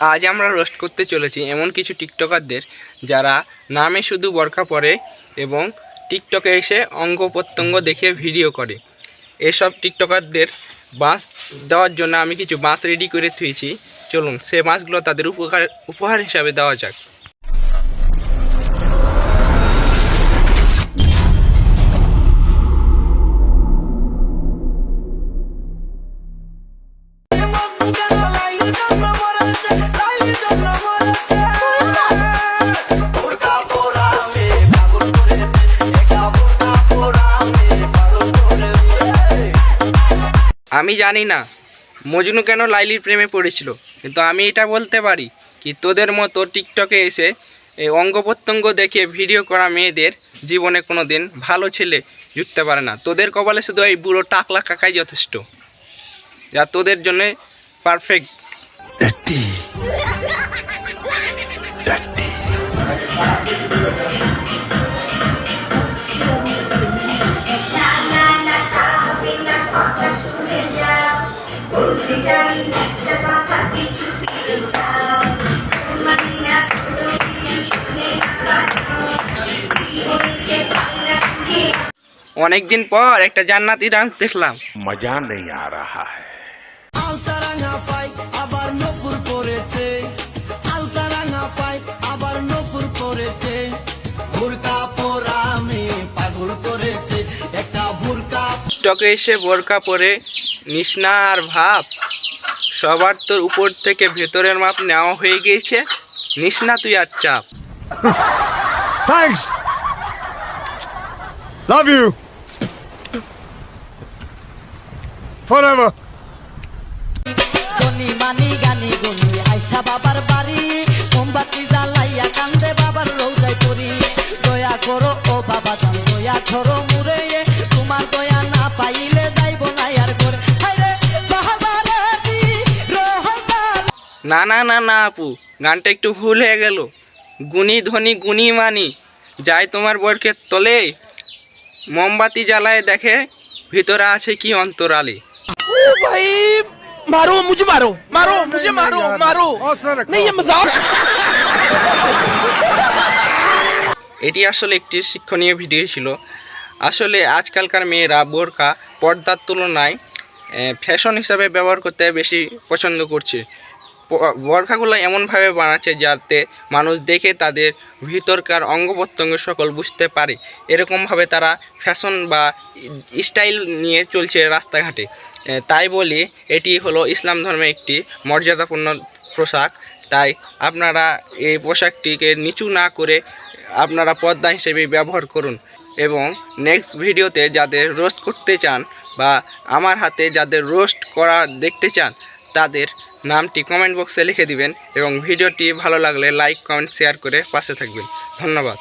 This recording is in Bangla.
আজ আমরা রোস্ট করতে চলেছি এমন কিছু টিকটকারদের যারা নামে শুধু বরখা পরে এবং টিকটকে এসে অঙ্গ প্রত্যঙ্গ দেখে ভিডিও করে। এসব টিকটকারদের বাঁশ দেওয়ার জন্য আমি কিছু বাঁশ রেডি করে থুয়েছি চলুন, সে বাঁশগুলো তাদের উপকার, উপহার হিসাবে দেওয়া যাক। আমি জানি না। মজনু কেন লাইলির প্রেমে পড়েছিল? কিন্তু আমি এটা বলতে পারি কি, তোদের মতো টিকটকে এসে এই অঙ্গ প্রত্যঙ্গ দেখে ভিডিও করা মেয়েদের জীবনে কোনো দিন ভালো ছেলে জুটতে পারে না। তোদের কপালে শুধু এই বুড়ো টাকলা কাকাই যথেষ্ট। যা তোদের জন্য পারফেক্ট অনেকদিন পর একটা জান্নাতি ডান্স দেখলাম। মজা নেই আ রাহা হ্যায়। আলতা পাই আবার নপুর পরেছে আলতা রাঙা পাই আবার নপুর পরেছে বোরকা পরা আমি পাগল করেছে। একটা বোরকা টকে এসে বোরকা পরে নিষ্ণা আর ভাব সবার তোর উপর থেকে ভেতরের মাপ নেওয়া হয়ে গিয়েছে নিষ্ণা তুই আর চাপ Thanks. Love you. Forever. মানি গানি গুনি আইসা বাবার না না না না আপু গানটা একটু ভুল হয়ে গেল। গুণী ধনী গুণী মানি যাই তোমার বরকে তলে মোমবাতি জ্বালায় দেখে ভিতরে আছে কি অন্তরালে। মারো মুঝে মারো মারো মুঝে মারো মারো। এটি আসলে একটি শিক্ষণীয় ভিডিও ছিল। আসলে আজকালকার মেয়েরা বোরকা পর্দার তুলনায় ফ্যাশন হিসাবে ব্যবহার করতে বেশি পছন্দ করছে। বোরখাগুলো এমনভাবে বানাচ্ছে যাতে মানুষ দেখে তাদের ভিতরকার অঙ্গ প্রত্যঙ্গ সকল বুঝতে পারে। এরকমভাবে তারা ফ্যাশন বা স্টাইল নিয়ে চলছে রাস্তাঘাটে। তাই বলি এটি হলো ইসলাম ধর্মের একটি মর্যাদাপূর্ণ পোশাক। তাই আপনারা এই পোশাকটিকে নিচু না করে আপনারা পর্দা হিসেবে ব্যবহার করুন। এবং নেক্সট ভিডিওতে যাদের রোস্ট করতে চান বা আমার হাতে যাদের রোস্ট করা দেখতে চান, তাদের নামটি কমেন্ট বক্সে লিখে দিবেন এবং ভিডিওটি ভালো লাগলে লাইক কমেন্ট শেয়ার করে পাশে থাকবেন। ধন্যবাদ।